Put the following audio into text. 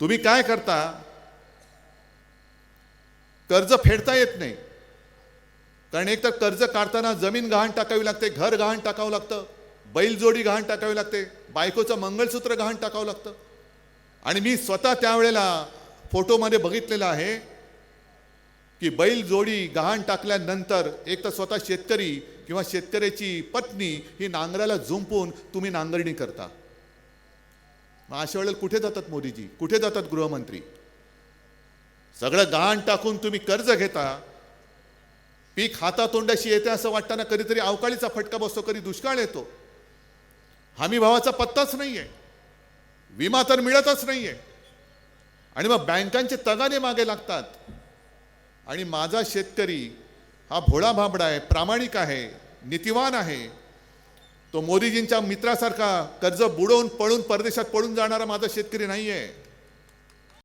तुम्ही काय करता? कर्ज फेडता येत नाही. कारण एक तर कर्ज काढताना जमीन गहाण टाकावी लागते घर गहाण टाकावं लागतं बैलजोडी गहाण टाकावी लागते बायकोचं मंगळसूत्र गहाण टाकावं लागतं. आणि मी स्वतः त्यावेळेला फोटोमध्ये बघितलेलं आहे की बैलजोडी गहाण टाकल्यानंतर एक तर स्वतः शेतकरी किंवा शेतकऱ्याची पत्नी ही नांगराला झुंपून तुम्ही नांगरणी करता. मग अशा वेळेला कुठे जातात मोदीजी? कुठे जातात गृहमंत्री? सगळं गहाण टाकून तुम्ही कर्ज घेता. पीक हातातोंडाशी येते असं वाटताना कधीतरी अवकाळीचा फटका बसतो कधी दुष्काळ येतो. हमी भावाचा पत्ताच नाहीये. विमा तर मिळतच नाहीये. आणि मग बँकांचे तगाने मागे लागतात. आणि माझा शेतकरी हा भोळा भाबडा आहे प्रामाणिक आहे नीतिवान आहे. तो मोदीजींच्या मित्रासारखा कर्ज बुडवून पळून परदेशात पळून जाणारा माझा शेतकरी नाही आहे